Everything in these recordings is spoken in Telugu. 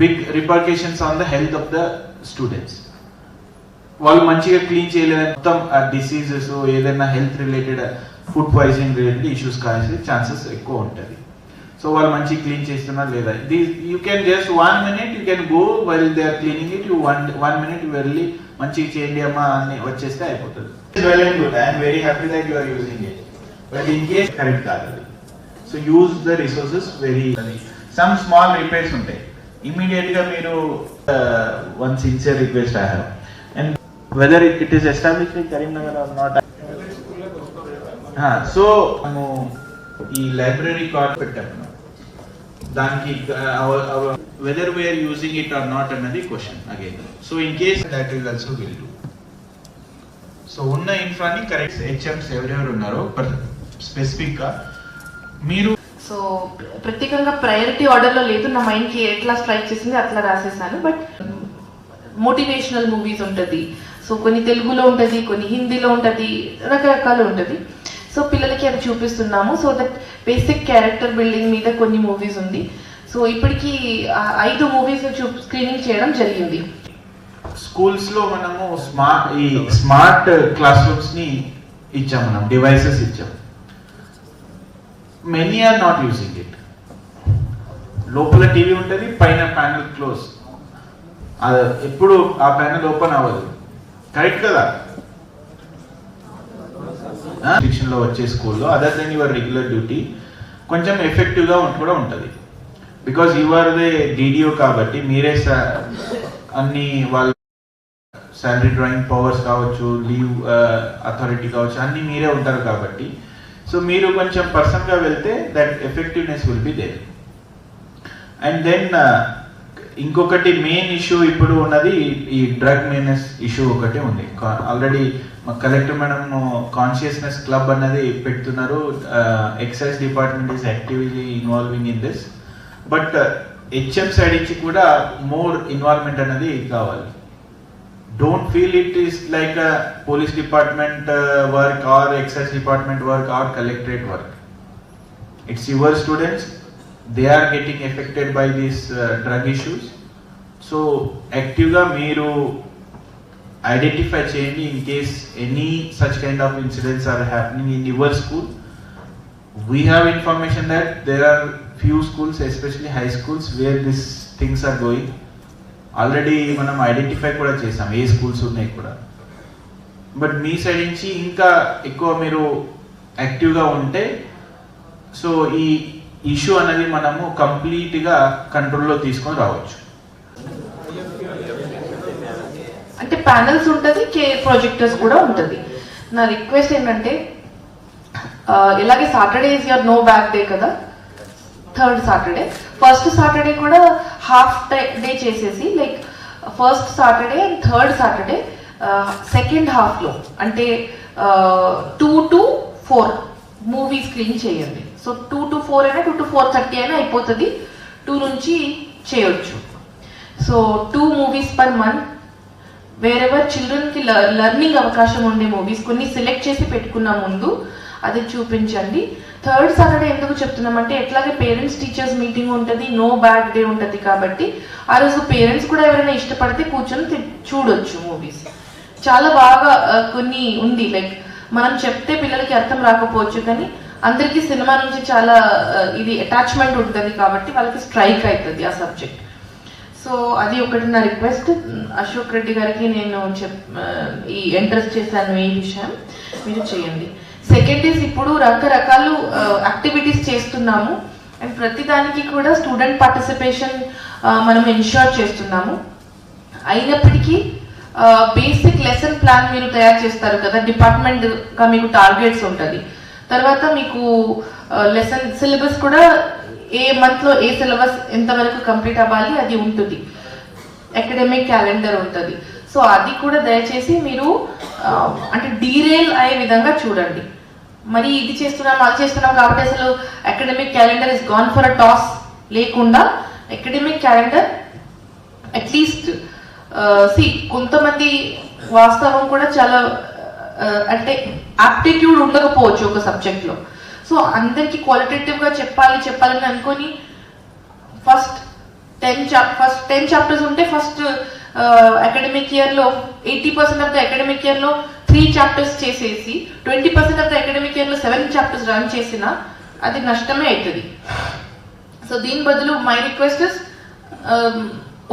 Big repercussions on the health of the students వాళ్ళు మంచిగా క్లీన్ చేయలేదని మొత్తం డిసీజెస్ ఏదైనా health related food poisoning related issues కాసే ఛాన్సెస్ ఎక్కువ ఉంటుంది. సో వాళ్ళు మంచి క్లీన్ చేస్తున్నారు లేదా? You can just one minute you can go while they are cleaning it you one one minute వెళ్ళి మంచిగా చేయండి అమ్మా అని వచ్చేస్తే అయిపోతుంది. Well and good I'm very happy that you are using it but in case correct కాదు. So use the resources very some small repairs ఉంటాయి. ఇమీడియట్గా మీరు one sincere request I have and whether it it is established in Karimnagar or not so మనము ఈ లైబ్రరీ కార్డ్ పెట్టాము దానికి whether we're using it or not అన్నది question again so in case that will also will do so ఉన్న ఇన్ఫ్రాని కరెక్ట్ హెచ్ఎంస్ ఎవరెవరు ఉన్నారో స్పెసిఫిక్గా మీరు సో ప్రత్యేకంగా ప్రయారిటీ ఆర్డర్లో లేదు. నా మైండ్కి ఎట్లా స్ట్రైక్ చేసింది అట్లా రాసేసాను. బట్ మోటివేషనల్ మూవీస్ ఉంటుంది. సో కొన్ని తెలుగులో ఉంటుంది కొన్ని హిందీలో ఉంటుంది రకరకాలు ఉంటుంది. సో పిల్లలకి అవి చూపిస్తున్నాము. So that basic character building మీద కొన్ని మూవీస్ ఉంది. సో ఇప్పటికి ఐదు మూవీస్ చూ స్క్రీనింగ్ చేయడం జరిగింది. స్కూల్స్లో మనము స్మార్ట్ ఈ స్మార్ట్ క్లాస్ రూమ్స్ని ఇచ్చాం మనం డివైసెస్ ఇచ్చాం many are not using it లోపల టీవీ ఉంటుంది పైన ప్యానల్ క్లోజ్ ఎప్పుడు ఆ ప్యానల్ ఓపెన్ అవ్వదు. కరెక్ట్ కదా? లో వచ్చే స్కూల్లో other than your regular duty కొంచెం ఎఫెక్టివ్గా కూడా ఉంటుంది. బికాస్ యువర్ దే డీడీఓ కాబట్టి మీరే అన్ని వాళ్ళ శాలరీ డ్రాయింగ్ పవర్స్ కావచ్చు లీవ్ అథారిటీ uh, కావచ్చు అన్ని మీరే ఉంటారు కాబట్టి సో మీరు కొంచెం పర్సన్గా వెళ్తే that effectiveness will be there and then ఇంకొకటి మెయిన్ ఇష్యూ ఇప్పుడు ఉన్నది ఈ డ్రగ్ మెయినెస్ ఇష్యూ ఒకటి ఉంది. Already collector madam consciousness club అనేది పెడుతున్నారు. Excise department is actively involving in this but HM side నుంచి కూడా మోర్ ఇన్వాల్వ్మెంట్ అనేది కావాలి. Don't feel it is like police department work or excise department work or collectorate work it's your students. They are getting affected by these uh, drug issues. So యాక్టివ్గా మీరు ఐడెంటిఫై చేయండి in case any such kind of incidents are happening in your school we have information that there are few schools especially high schools where this things are going already మనం ఐడెంటిఫై కూడా చేసాం ఏ స్కూల్స్ ఉన్నాయి కూడా. బట్ మీ సైడ్ నుంచి ఇంకా ఎక్కువ మీరు యాక్టివ్గా ఉంటే సో ఈ ఇష్యూ అనేది మనము కంప్లీట్గా కంట్రోల్లో తీసుకొని రావచ్చు. అంటే ప్యానల్స్ ఉంటుంది కే ప్రొజెక్టర్స్ కూడా ఉంటుంది. నా రిక్వెస్ట్ ఏంటంటే ఇలాగే Saturday is your no bag day కదా. Third Saturday. ఫస్ట్ సాటర్డే కూడా హాఫ్ డే చేసేసి like first Saturday and third Saturday second హాఫ్లో. అంటే two to four movie screen చేయండి. సో టూ టు ఫోర్ అయినా టూ టు ఫోర్ థర్టీ అయినా అయిపోతుంది. టూ నుంచి చేయొచ్చు. So two movies per month. Wherever చిల్డ్రన్కి learning అవకాశం ఉండే మూవీస్ కొన్ని సెలెక్ట్ చేసి పెట్టుకున్న ముందు అది చూపించండి. థర్డ్ సాటర్డే ఎందుకు చెప్తున్నామంటే ఎట్లాగే పేరెంట్స్ టీచర్స్ మీటింగ్ ఉంటుంది నో బ్యాడ్ డే ఉంటుంది కాబట్టి ఆ రోజు పేరెంట్స్ కూడా ఎవరైనా ఇష్టపడితే కూర్చొని చూడొచ్చు మూవీస్ చాలా బాగా కొన్ని ఉంది లైక్ మనం చెప్తే పిల్లలకి అర్థం రాకపోవచ్చు కానీ అందరికీ సినిమా నుంచి చాలా ఇది అటాచ్మెంట్ ఉంటుంది కాబట్టి వాళ్ళకి స్ట్రైక్ అవుతుంది ఆ సబ్జెక్ట్ సో అది ఒకటి నా రిక్వెస్ట్ అశోక్ రెడ్డి గారికి నేను చెప్ ఈ ఎంట్రెస్ట్ చేశాను ఈ విషయం. మీరు చేయండి. సెకండ్ ఈజ్ ఇప్పుడు రకరకాలు యాక్టివిటీస్ చేస్తున్నాము. అండ్ ప్రతిదానికి కూడా స్టూడెంట్ పార్టిసిపేషన్ మనం ఎన్ష్యూర్ చేస్తున్నాము. అయినప్పటికీ బేసిక్ లెసన్ ప్లాన్ మీరు తయారు చేస్తారు కదా. డిపార్ట్మెంట్గా మీకు టార్గెట్స్ ఉంటుంది. తర్వాత మీకు లెసన్ సిలబస్ కూడా ఏ మంత్లో ఏ సిలబస్ ఎంతవరకు కంప్లీట్ అవ్వాలి అది ఉంటుంది. అకాడమిక్ క్యాలెండర్ ఉంటుంది. సో అది కూడా దయచేసి మీరు అంటే డీరేల్ అయ్యే విధంగా చూడండి. మరి ఇది చేస్తున్నాం అది చేస్తున్నాం కాబట్టి అసలు academic calendar is gone for a toss లేకుండా అకాడమిక్ క్యాలెండర్ అట్లీస్ట్ సి కొంతమంది వాస్తవం కూడా చాలా అంటే ఆప్టిట్యూడ్ ఉండకపోవచ్చు ఒక సబ్జెక్ట్లో సో అందరికీ క్వాలిటేటివ్గా చెప్పాలి చెప్పాలని అనుకొని first ten chap first ten chapters ఉంటే ఫస్ట్ అకాడమిక్ ఇయర్లో eighty percent of the academic ఇయర్లో త్రీ చాప్టర్స్ చేసేసి twenty percent of the academic ఇయర్లో సెవెన్ చాప్టర్స్ రన్ చేసినా అది నష్టమే అవుతుంది సో దీని బదులు మై రిక్వెస్ట్ um,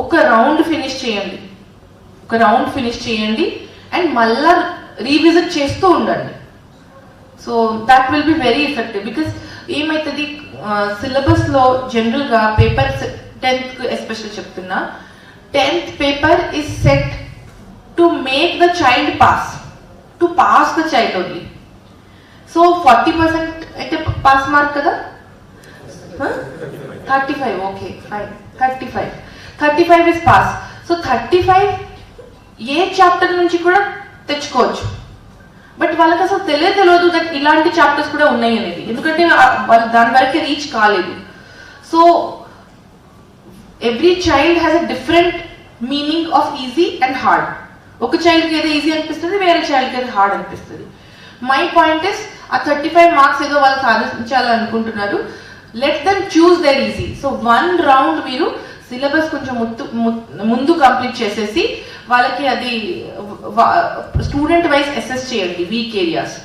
ఒక రౌండ్ ఫినిష్ చేయండి. ఒక రౌండ్ ఫినిష్ చేయండి అండ్ మళ్ళా రీవిజిట్ చేస్తూ ఉండండి. So that will be very effective because ఏమవుతుంది సిలబస్లో జనరల్గా పేపర్ టెన్త్ ఎస్పెషల్ చెప్తున్నా tenth paper is set to make the child pass to pass the child only so forty percent అయితే పాస్ మార్క్ కదా? Thirty five okay five thirty five thirty five is pass so thirty five A chapter నుంచి కూడా తెచ్చుకోవచ్చు. బట్ వాళ్ళకి అసలు తెలియదు తెలియదు దట్ ఇలాంటి చాప్టర్స్ కూడా ఉన్నాయి అనేది. ఎందుకంటే వాళ్ళు దాని వరకే రీచ్ కాలేదు. So every child has a different meaning of easy and hard ఒక చైల్డ్కి ఏదో ఈజీ అనిపిస్తుంది వేరే చైల్డ్కి ఏదో హార్డ్ అనిపిస్తుంది. మై పాయింట్ ఇస్ ఆ థర్టీ ఫైవ్ మార్క్స్ ఏదో వాళ్ళు సాధించాలనుకుంటున్నారు. Let them choose their easy so one round మీరు సిలబస్ కొంచెం ముత్తు ముందు కంప్లీట్ చేసేసి వాళ్ళకి అది స్టూడెంట్ వైజ్ అసెస్ చేయండి weak areas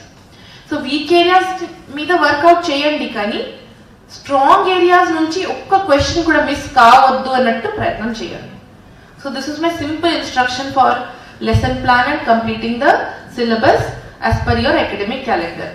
so weak areas మీద వర్కౌట్ చేయండి కానీ స్ట్రాంగ్ ఏరియాస్ నుంచి ఒక్క క్వశ్చన్ కూడా మిస్ కావద్దు అన్నట్టు ప్రయత్నం చేయండి. So this is my simple instruction for lesson plan and completing the syllabus as per your academic calendar